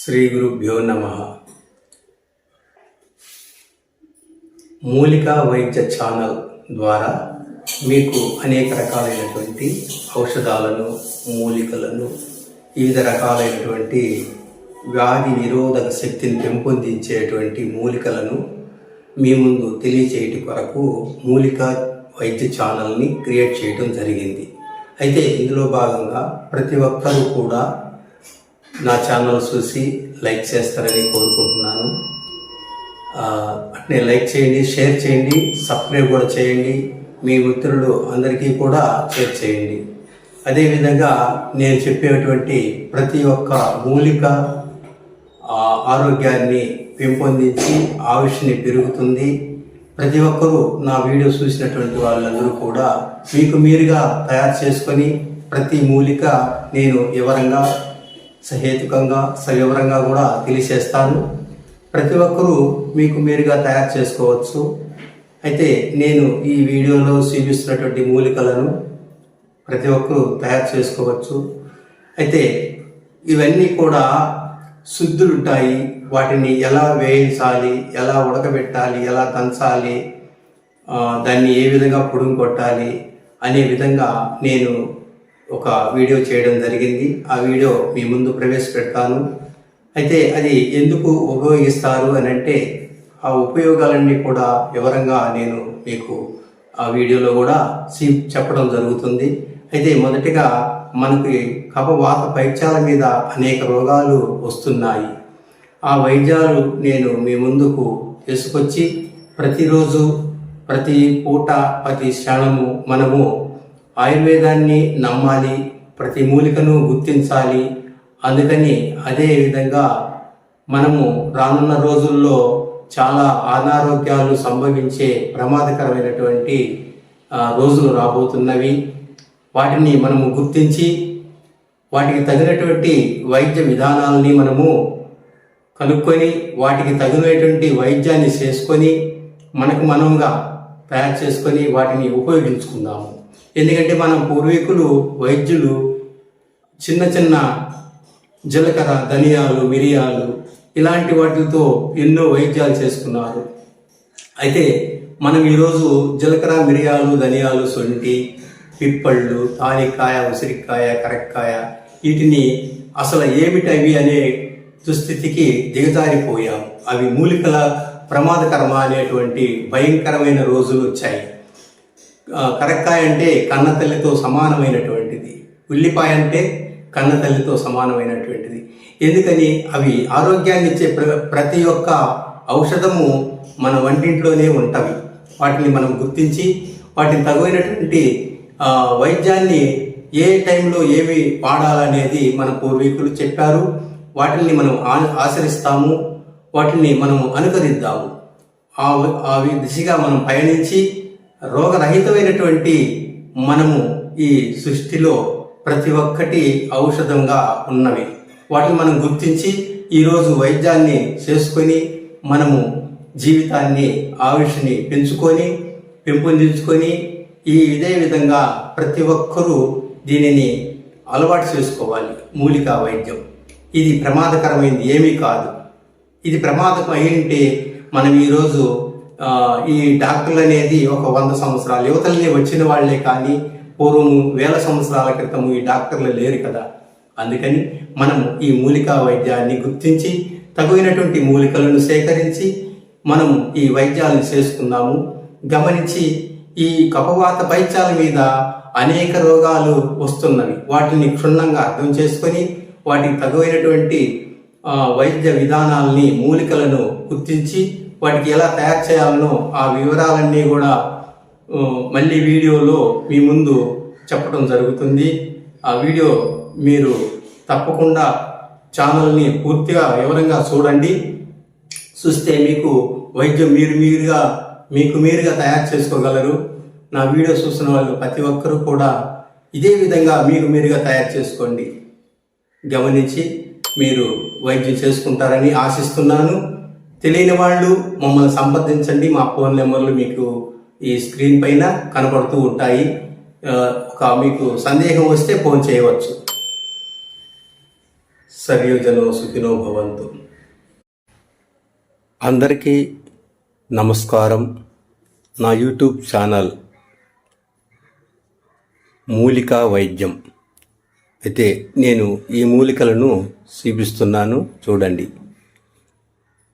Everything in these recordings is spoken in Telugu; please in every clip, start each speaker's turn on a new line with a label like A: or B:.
A: శ్రీ గురుభ్యో నమ. మూలికా వైద్య ఛానల్ ద్వారా మీకు అనేక రకాలైనటువంటి ఔషధాలను మూలికలను వివిధ రకాలైనటువంటి వ్యాధి నిరోధక శక్తిని పెంపొందించేటువంటి మూలికలను మీ ముందు తెలియచేయటి కొరకు మూలికా వైద్య ఛానల్ని క్రియేట్ చేయడం జరిగింది. అయితే ఇందులో భాగంగా ప్రతి ఒక్కరూ కూడా నా ఛానల్ చూసి లైక్ చేస్తారని కోరుకుంటున్నాను. అట్నే లైక్ చేయండి షేర్ చేయండి సబ్స్క్రైబ్ కూడా చేయండి. మీ మిత్రులు అందరికీ కూడా షేర్ చేయండి. అదేవిధంగా నేను చెప్పేటువంటి ప్రతి ఒక్క మూలిక ఆరోగ్యాన్ని పెంపొందించి ఆయుష్ని పెరుగుతుంది. ప్రతి ఒక్కరూ నా వీడియో చూసినటువంటి వాళ్ళందరూ కూడా మీకు మీరుగా తయారు చేసుకొని ప్రతి మూలిక నేను వివరంగా సహేతుకంగా సవివరంగా కూడా తెలియచేస్తాను. ప్రతి ఒక్కరూ మీకు మీరుగా తయారు చేసుకోవచ్చు. అయితే నేను ఈ వీడియోలో చూపిస్తున్నటువంటి మూలికలను ప్రతి ఒక్కరూ తయారు చేసుకోవచ్చు. అయితే ఇవన్నీ కూడా శుద్ధులు ఉంటాయి వాటిని ఎలా వేయించాలి ఎలా ఉడకబెట్టాలి ఎలా దంచాలి దాన్ని ఏ విధంగా పొడుము కొట్టాలి అనే విధంగా నేను ఒక వీడియో చేయడం జరిగింది. ఆ వీడియో మీ ముందు ప్రవేశపెడతాను. అయితే అది ఎందుకు ఉపయోగిస్తారు అని అంటే ఆ ఉపయోగాలన్నీ కూడా వివరంగా నేను మీకు ఆ వీడియోలో కూడా సీ చెప్పడం జరుగుతుంది. అయితే మొదటిగా మనకి కపవాత పైత్యాల మీద అనేక రోగాలు వస్తున్నాయి. ఆ వైద్యాలు నేను మీ ముందుకు తీసుకొచ్చి ప్రతిరోజు ప్రతి పూట ప్రతి క్షణము మనము ఆయుర్వేదాన్ని నమ్మాలి ప్రతి మూలికను గుర్తించాలి. అందుకని అదే విధంగా మనము రానున్న రోజుల్లో చాలా అనారోగ్యాలు సంభవించే ప్రమాదకరమైనటువంటి రోజులు రాబోతున్నవి. వాటిని మనము గుర్తించి వాటికి తగినటువంటి వైద్య విధానాలని మనము కనుక్కొని వాటికి తగినటువంటి వైద్యాన్ని చేసుకొని మనకు మనంగా తయారు చేసుకొని వాటిని ఉపయోగించుకుందాము. ఎందుకంటే మన పూర్వీకులు వైద్యులు చిన్న చిన్న జీలకర్ర ధనియాలు మిరియాలు ఇలాంటి వాటితో ఎన్నో వైద్యాలు చేసుకున్నారు. అయితే మనం ఈరోజు జీలకర్ర మిరియాలు ధనియాలు సొంటి పిప్పళ్ళు తాలికాయ ఉసిరికాయ కరక్కాయ వీటిని అసలు ఏమిటవి అనే దుస్థితికి దిగజారిపోయాం. అవి మూలికల ప్రమాదకరమా అనేటువంటి భయంకరమైన రోజులు వచ్చాయి. కరక్కాయ అంటే కన్న తల్లితో సమానమైనటువంటిది. ఉల్లిపాయ అంటే కన్న తల్లితో సమానమైనటువంటిది. ఎందుకని? అవి ఆరోగ్యాన్ని ఇచ్చే ప్ర ప్రతి ఒక్క ఔషధము మన వంటింట్లోనే ఉంటవి. వాటిని మనం గుర్తించి వాటిని తగినటువంటి వైద్యాన్ని ఏ టైంలో ఏవి వాడాలనేది మన పూర్వీకులు చెప్పారు. వాటిని మనం ఆ- ఆచరిస్తాము. వాటిని మనం అనుకరిద్దాము. అవి ఆ దిశగా మనం పయనించి రోగరహితమైనటువంటి మనము ఈ సృష్టిలో ప్రతి ఒక్కటి ఔషధంగా ఉన్నవి. వాటిని మనం గుర్తించి ఈరోజు వైద్యాన్ని చేసుకొని మనము జీవితాన్ని ఆయుష్ని పెంచుకొని పెంపొందించుకొని ఈ ఇదే విధంగా ప్రతి ఒక్కరూ దీనిని అలవాటు చేసుకోవాలి. మూలికా వైద్యం. ఇది ప్రమాదకరమైనది ఏమీ కాదు. ఇది ప్రమాదం అయింటే మనం ఈరోజు ఈ డాక్టర్లు అనేది ఒక వంద సంవత్సరాల. యువతల్ని వచ్చిన వాళ్ళే కానీ పూర్వం వేల సంవత్సరాల క్రితము ఈ డాక్టర్లు లేరు కదా. అందుకని మనం ఈ మూలికా వైద్యాన్ని గుర్తించి తగినటువంటి మూలికలను సేకరించి మనం ఈ వైద్యాలను చేసుకుందాము గమనించి ఈ కపవాత పైత్యాల మీద అనేక రోగాలు వస్తున్నవి. వాటిని క్షుణ్ణంగా అర్థం చేసుకొని వాటికి తగువైనటువంటి వైద్య విధానాలని మూలికలను గుర్తించి వాటికి ఎలా తయారు చేయాలనో ఆ వివరాలన్నీ కూడా మళ్ళీ వీడియోలో మీ ముందు చెప్పడం జరుగుతుంది. ఆ వీడియో మీరు తప్పకుండా ఛానల్ని పూర్తిగా వివరంగా చూడండి. చూస్తే మీకు వైద్యం మీరు మీరుగా మీకు మీరుగా తయారు చేసుకోగలరు. నా వీడియో చూసిన వాళ్ళు ప్రతి ఒక్కరూ కూడా ఇదే విధంగా మీరు మీరుగా తయారు చేసుకోండి. గమనించి మీరు వైద్యం చేసుకుంటారని ఆశిస్తున్నాను. తెలియని వాళ్ళు మమ్మల్ని సంప్రదించండి. మా ఫోన్ నెంబర్లు మీకు ఈ స్క్రీన్ పైన కనపడుతూ ఉంటాయి. ఒక మీకు సందేహం వస్తే ఫోన్ చేయవచ్చు. సర్యోజనో సుఖినో భవంతు. అందరికీ నమస్కారం. నా యూట్యూబ్ ఛానల్ మూలికా వైద్యం. అయితే నేను ఈ మూలికలను చూపిస్తున్నాను. చూడండి.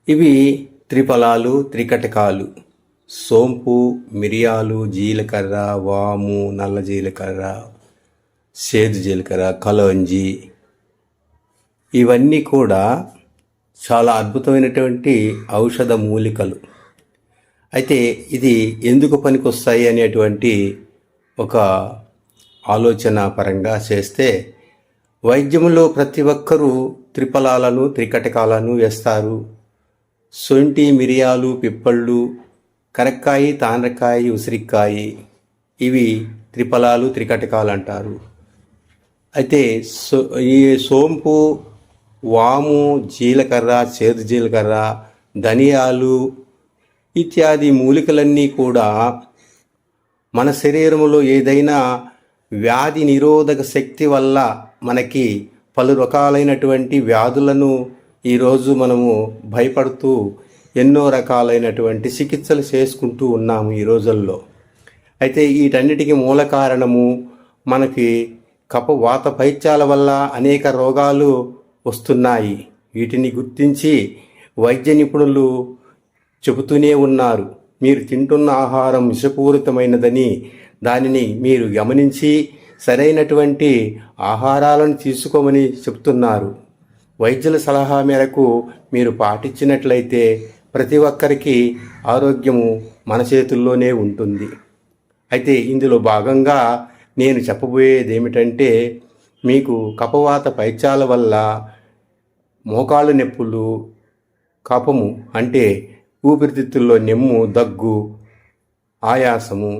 A: ఇవి త్రిఫలాలు త్రికటకాలు. సోంపు మిరియాలు జీలకర్ర వాము నల్ల జీలకర్ర సేదు జీలకర్ర కలోంజి ఇవన్నీ కూడా చాలా అద్భుతమైనటువంటి ఔషధ మూలికలు. అయితే ఇది ఎందుకు పనికొస్తాయి అనేటువంటి ఒక ఆలోచన పరంగా చేస్తే వైద్యంలో ప్రతి ఒక్కరూ త్రిఫలాలను త్రికటకాలను వేస్తారు. సొంటి మిరియాలు పిప్పళ్ళు కరక్కాయి తాండ్రకాయ ఉసిరికాయి ఇవి త్రిఫలాలు త్రికటకాలు అంటారు అయితే సో ఈ సోంపు వాము జీలకర్ర చేదు జీలకర్ర ధనియాలు ఇత్యాది మూలికలన్నీ కూడా మన శరీరంలో ఏదైనా వ్యాధి నిరోధక శక్తి వల్ల మనకి పలు రకాలైనటువంటి వ్యాధులను ఈరోజు మనము భయపడుతూ ఎన్నో రకాలైనటువంటి చికిత్సలు చేసుకుంటూ ఉన్నాము ఈ రోజుల్లో. అయితే వీటన్నిటికీ మూల కారణము మనకి కప వాత పైత్యాల వల్ల అనేక రోగాలు వస్తున్నాయి. వీటిని గుర్తించి వైద్య నిపుణులు చెబుతూనే ఉన్నారు. మీరు తింటున్న ఆహారం విషపూరితమైనదని దానిని మీరు గమనించి సరైనటువంటి ఆహారాలను తీసుకోమని చెప్తున్నారు. వైద్యుల సలహా మేరకు మీరు పాటించినట్లయితే ప్రతి ఒక్కరికి ఆరోగ్యము మన చేతుల్లోనే ఉంటుంది. అయితే ఇందులో భాగంగా నేను చెప్పబోయేది ఏమిటంటే మీకు కపవాత పైత్యాల వల్ల మోకాళ్ళు నొప్పులు కపము అంటే ఊపిరితిత్తుల్లో నెమ్ము దగ్గు ఆయాసము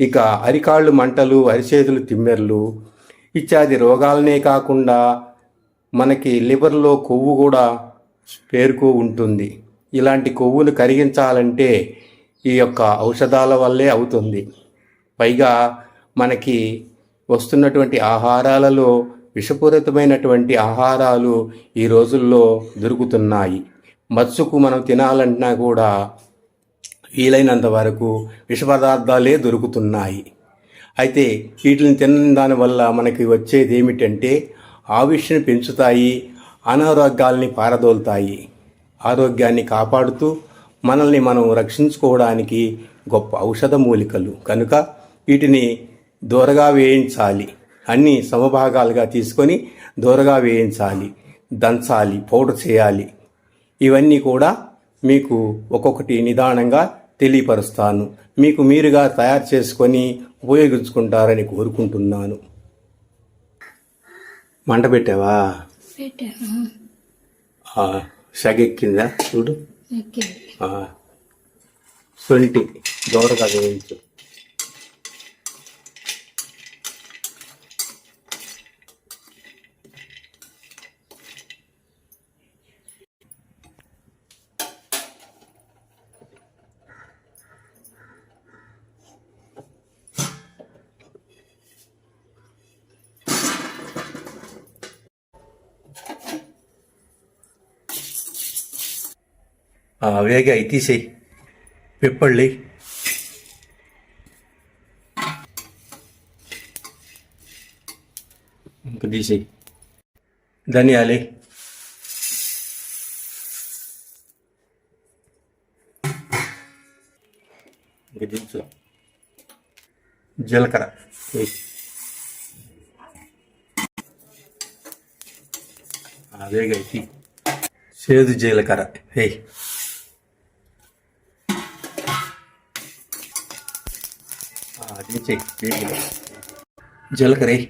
A: ఇక అరికాళ్ళు మంటలు అరిచేతులు తిమ్మెర్లు ఇత్యాది రోగాలనే కాకుండా మనకి లివర్లో కొవ్వు కూడా పేరుకు ఉంటుంది. ఇలాంటి కొవ్వును కరిగించాలంటే ఈ యొక్క ఔషధాల వల్లే అవుతుంది. పైగా మనకి వస్తున్నటువంటి ఆహారాలలో విషపూరితమైనటువంటి ఆహారాలు ఈ రోజుల్లో దొరుకుతున్నాయి. మత్స్సుకు మనం తినాలన్నా కూడా వీలైనంత వరకు విష పదార్థాలే దొరుకుతున్నాయి. అయితే వీటిని తినడం దానివల్ల మనకి వచ్చేది ఏమిటంటే ఆవిష్ని పెంచుతాయి అనారోగ్యాల్ని పారదోలుతాయి. ఆరోగ్యాన్ని కాపాడుతూ మనల్ని మనం రక్షించుకోవడానికి గొప్ప ఔషధ మూలికలు. కనుక వీటిని దూరగా వేయించాలి. అన్ని సమభాగాలుగా తీసుకొని దూరగా వేయించాలి. దంచాలి పౌడర్ చేయాలి. ఇవన్నీ కూడా మీకు ఒక్కొక్కటి నిదానంగా తెలియపరుస్తాను. మీకు మీరుగా తయారు చేసుకొని ఉపయోగించుకుంటారని కోరుకుంటున్నాను. మంట పెట్టావా? సగెక్కిందా చూడు. సొంటి దోరగా వేయించు. ఆ, వేగాయి తీసేయి పిప్పళ్ళి ఇంక తీసేయి ధనియాలి ఇంక దించు జీలకర్ర వేయి. ఆ, వేగాయి తీ చేదు జీలకర్ర హే జీలకర్ర.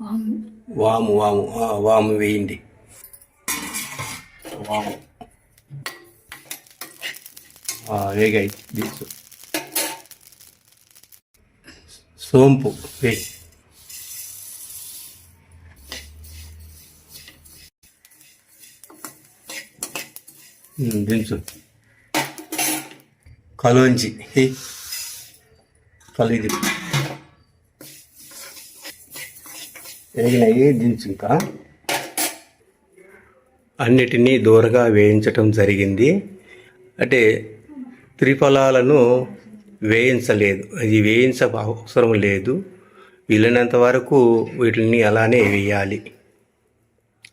B: వాము.
A: వాము వాము వేయండి. వాము. ఆ, వేగాయి దించు సోంపు వేయి. ఉమ్, దించు కలోంజి కలిగి వేగినాయి ఇంకా అన్నిటినీ దూరగా వేయించటం జరిగింది. అంటే త్రిఫలాలను వేయించలేదు. అది వేయించ అవసరం లేదు. వీలైనంత వరకు వీటిని అలానే వేయాలి.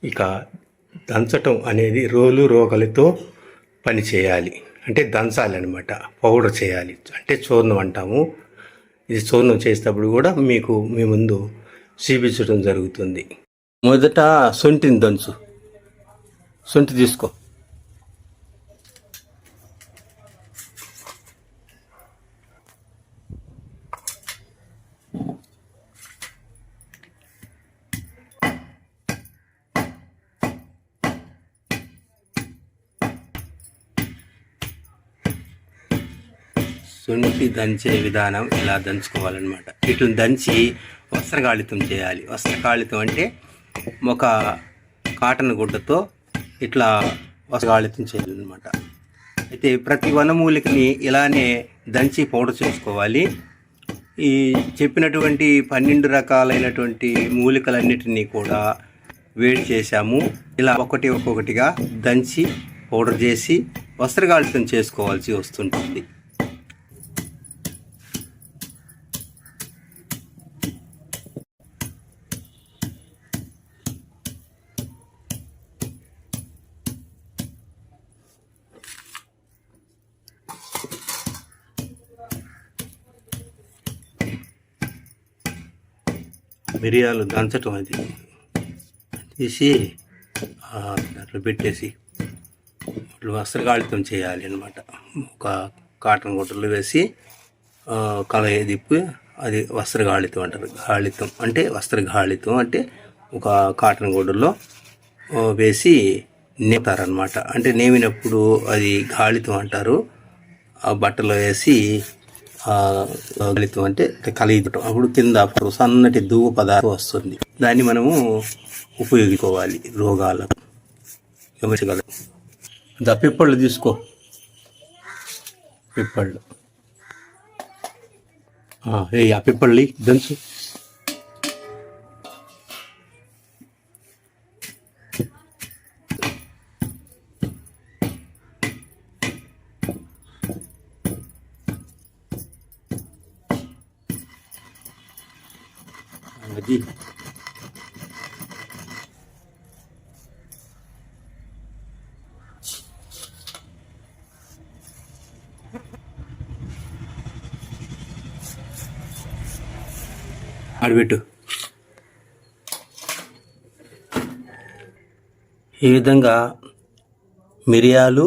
A: ఇక దంచటం అనేది రోలు రోకలితో పని చేయాలి అంటే దంచాలి అనమాట పౌడర్ చేయాలి. అంటే చూర్ణం అంటాము. ఇది చూర్ణం చేసేటప్పుడు కూడా మీకు మీ ముందు చూపించడం జరుగుతుంది. మొదట సొంటిని దంచు. సొంటి తీసుకో. శొంఠి దంచే విధానం ఇలా దంచుకోవాలన్నమాట. వీటిని దంచి వస్త్రకాళితం చేయాలి. వస్త్రకాళితం అంటే ఒక కాటన్ గుడ్డతో ఇట్లా వస్త్రకాళితం చేయాలన్నమాట. అయితే ప్రతి వనమూలికని ఇలానే దంచి పౌడర్ చేసుకోవాలి. ఈ చెప్పినటువంటి పన్నెండు రకాలైనటువంటి మూలికలన్నిటినీ కూడా వేడి చేశాము. ఇలా ఒకటి ఒక్కొక్కటిగా దంచి పౌడర్ చేసి వస్త్రకాళితం చేసుకోవాల్సి వస్తుంటుంది. మిరియాలు దంచటం అది. తీసి దాంట్లో పెట్టేసి వస్త్రకాళితం వస్త్రగాళితం చేయాలి అనమాట ఒక కాటన్ గుడ్డలు వేసి కలయ దిప్పి అది వస్త్రగాళితం అంటారు. గాళితం అంటే వస్త్రగాళితం అంటే ఒక కాటన్ గుడ్డలో వేసి నేపుతారనమాట అంటే నేమినప్పుడు అది గాళితం అంటారు. ఆ బట్టలో వేసి గాళితం అంటే కలియటం అప్పుడు కింద సన్నటి దువ్వు పదార్థం వస్తుంది. దాన్ని మనము ఉపయోగించుకోవాలి రోగాలకు. గమనించగలం. దా పిప్పళ్ళు తీసుకో. పిప్పళ్ళు. ఏ ఆ పిప్పళ్ళి దంచు. ఆడబెట్టు ఈ విధంగా మిరియాలు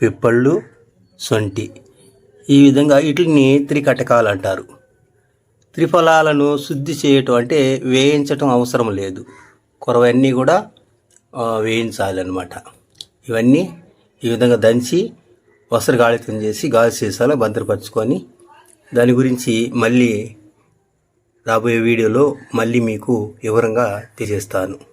A: పిప్పళ్ళు సొంటి ఈ విధంగా వీటిని త్రికటకాలు అంటారు త్రిఫలాలను శుద్ధి చేయటం అంటే వేయించటం అవసరం లేదు. కొరవన్నీ కూడా వేయించాలి వేయించాలన్నమాట. ఇవన్నీ ఈ విధంగా దంచి వస్త్రగాళితం చేసి గాలి సీసాలో భద్రపరుచుకొని దాని గురించి మళ్ళీ రాబోయే వీడియోలో మళ్ళీ మీకు వివరంగా తెలియజేస్తాను.